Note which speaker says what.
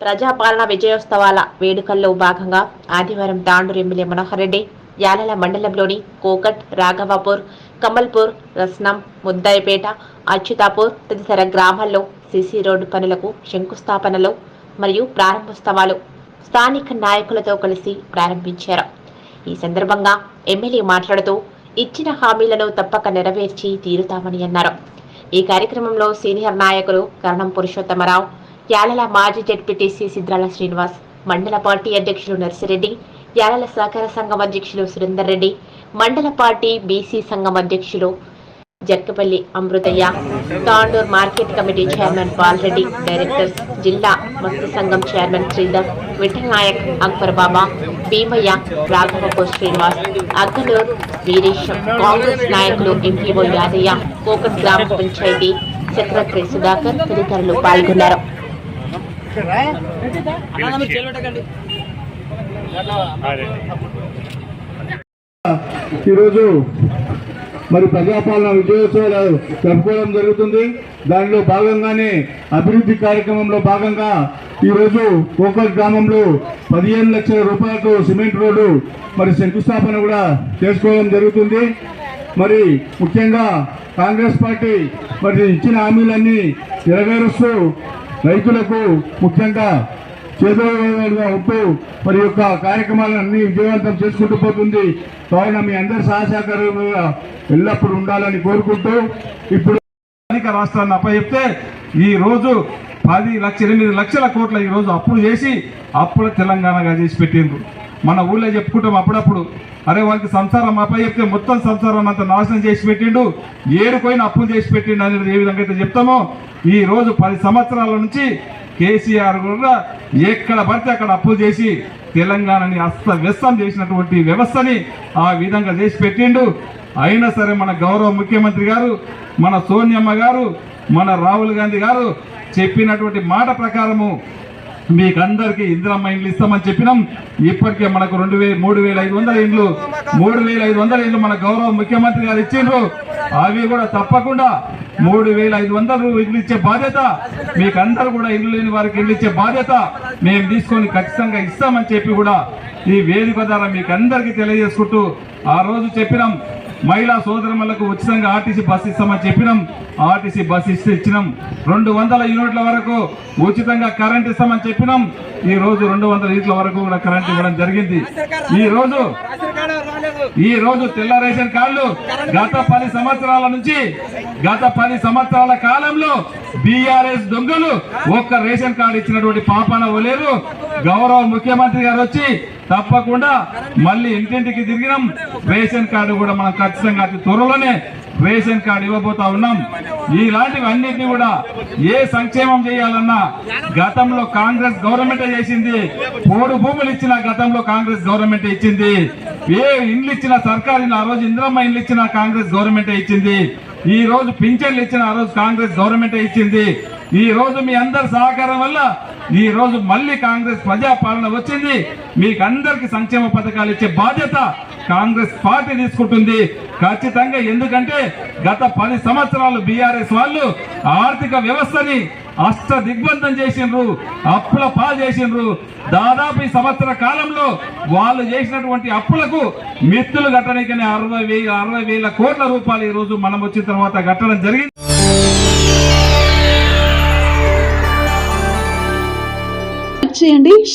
Speaker 1: ప్రజాపాలన విజయోత్సవాల వేడుకల్లో భాగంగా ఆదివారం తాండూరు ఎమ్మెల్యే మనోహర్ రెడ్డి యాలల మండలంలోని కోకట్ రాఘవాపూర్ కమల్పూర్ రస్నం ముద్దాయిపేట అచ్యుతాపూర్ తదితర గ్రామాల్లో సీసీ రోడ్డు పనులకు శంకుస్థాపనలు మరియు ప్రారంభోత్సవాలు స్థానిక నాయకులతో కలిసి ప్రారంభించారు. ఈ సందర్భంగా ఎమ్మెల్యే మాట్లాడుతూ ఇచ్చిన హామీలను తప్పక నెరవేర్చి తీరుతామని అన్నారు. ఈ కార్యక్రమంలో సీనియర్ నాయకులు కరణం పురుషోత్తమరావు యాలల మాజీ జడ్పీటీసీ సిద్రాల శ్రీనివాస్ మండల పార్టీ అధ్యక్షులు నర్సిరెడ్డి యాలల సహకార సంఘం అధ్యక్షులు సురేందర్ రెడ్డి మండల పార్టీ బీసీ సంఘం అధ్యక్షులు Jakkapalli Amruthaiah Tandur market committee chairman Palreddy directors జిల్లా మత్స్య సంఘం చైర్మన్ శ్రీధర్ విఠల్ నాయక్ అక్బర్ బాబా భీమయ్య రాఘవకో శ్రీనివాస్ అగ్గనూర్ వీరేశం కాంగ్రెస్ నాయకులు ఎంపీఓ యాదయ్య కోకట్ గ్రామ పంచాయతీ సెక్రటరీ సుధాకర్ తదితరులు పాల్గొన్నారు.
Speaker 2: ఈరోజు మరి ప్రజాపాలన విజయోత్సవాలు జరుపుకోవడం జరుగుతుంది. దానిలో భాగంగానే అభివృద్ధి కార్యక్రమంలో భాగంగా ఈరోజు కోకల్ గ్రామంలో పదిహేను లక్షల రూపాయలతో సిమెంట్ రోడ్డు మరి శంకుస్థాపన కూడా చేసుకోవడం జరుగుతుంది. మరి ముఖ్యంగా కాంగ్రెస్ పార్టీ మరి ఇచ్చిన హామీలన్నీ నెరవేరుస్తూ రైతులకు ముఖ్యంగా చేదోడుగా ఉంటూ మరి యొక్క కార్యక్రమాలన్నీ విజయవంతం చేసుకుంటూ పోతుంది. కావున మీ అందరి సహసహకారంగా ఎల్లప్పుడూ ఉండాలని కోరుకుంటూ ఇప్పుడు స్థానిక రాష్ట్రాన్ని అప్పచెప్తే ఈ రోజు పది లక్ష ఎనిమిది లక్షల కోట్ల ఈరోజు అప్పులు చేసి అప్పుల తెలంగాణగా చేసి పెట్టిండ్రు. మన ఊళ్ళో చెప్పుకుంటాం అప్పుడప్పుడు. అరే వాళ్ళకి సంసారం అప్పచెప్తే మొత్తం సంసారం అంత నాశనం చేసి పెట్టిండు. ఏడుకోయిన అప్పులు చేసి పెట్టిండు అనేది ఏ విధంగా అయితే చెప్తామో ఈ రోజు పది సంవత్సరాల నుంచి కేసీఆర్ కూడా ఎక్కడ పడితే అక్కడ అప్పులు చేసి తెలంగాణని అస్తవ్యస్తం చేసినటువంటి వ్యవస్థని ఆ విధంగా చేసి పెట్టిండు. అయినా సరే మన గౌరవ ముఖ్యమంత్రి గారు మన సోనియమ్మ గారు మన రాహుల్ గాంధీ గారు చెప్పినటువంటి మాట ప్రకారము మీకు అందరికి ఇందిరమ్మ ఇండ్లు ఇస్తామని చెప్పినాం. ఇప్పటికే మనకు రెండు వేల మూడు వేల ఐదు వందల ఇండ్లు మూడు వేల ఐదు వందల ఇండ్లు మన గౌరవ ముఖ్యమంత్రి గారు ఇచ్చిండ్రు. అవి కూడా తప్పకుండా మూడు వేల ఐదు వందలు ఇల్లు ఇచ్చే బాధ్యత. మీకు అందరు కూడా ఇల్లు లేని వారికి ఇల్లు ఇచ్చే బాధ్యత మేము తీసుకొని ఖచ్చితంగా ఇస్తామని చెప్పి కూడా ఈ వేదిక ద్వారా మీకు అందరికీ తెలియజేసుకుంటూ ఆ రోజు చెప్పినాం. మహిళా సోదరులకు ఉచితంగా ఆర్టీసీ బస్ ఇస్తామని చెప్పినాం. ఆర్టీసీ బస్ ఇస్తే ఇచ్చినాం. రెండు వందల యూనిట్ల వరకు ఉచితంగా కరెంట్ ఇస్తామని చెప్పినాం. ఈ రోజు రెండు వందల యూనిట్ల వరకు కూడా కరెంట్ ఇవ్వడం జరిగింది. ఈ రోజు ఈ రోజు తెల్ల రేషన్ కార్డులు గత పది సంవత్సరాల నుంచి గత పది సంవత్సరాల కాలంలో బీఆర్ఎస్ దొంగలు ఒక్క రేషన్ కార్డు ఇచ్చినటువంటి పాపన లేరు గౌరవ ముఖ్యమంత్రి గారు వచ్చి తప్పకుండా మళ్ళీ ఇంటింటికి తిరిగినాం. రేషన్ కార్డు కూడా మనం ఖచ్చితంగా అతి త్వరలోనే రేషన్ కార్డు ఇవ్వబోతా ఉన్నాం. ఇలాంటివి అన్నిటిని కూడా ఏ సంక్షేమం చేయాలన్నా గతంలో కాంగ్రెస్ గవర్నమెంట్ చేసింది. పోడు భూములు ఇచ్చిన గతంలో కాంగ్రెస్ గవర్నమెంట్ ఇచ్చింది. ఏ ఇండ్లు ఇచ్చిన సర్కార్ ఆ రోజు ఇంద్రమ్మ ఇండ్లు ఇచ్చిన కాంగ్రెస్ గవర్నమెంట్ ఇచ్చింది. ఈ రోజు పింఛన్లు ఇచ్చిన ఆ రోజు కాంగ్రెస్ గవర్నమెంట్ ఇచ్చింది. ఈ రోజు మీ అందరి సహకారం వల్ల ఈ రోజు మళ్ళీ కాంగ్రెస్ ప్రజా పాలన వచ్చింది. మీకు అందరికి సంక్షేమ పథకాలు ఇచ్చే బాధ్యత కాంగ్రెస్ పార్టీ తీసుకుంటుంది. ఖచ్చితంగా ఎందుకంటే గత పది సంవత్సరాలు బీఆర్ఎస్ వాళ్ళు ఆర్థిక వ్యవస్థని అష్ట దిగ్బంధం చేసిండ్రు అప్పుల పాలు చేసిండ్రు. దాదాపు ఈ సంవత్సర కాలంలో వాళ్ళు చేసినటువంటి అప్పులకు మిత్తులు కట్టడానికి అరవై వేల అరవై వేల కోట్ల రూపాయలు ఈ రోజు మనం వచ్చిన తర్వాత కట్టడం జరిగింది.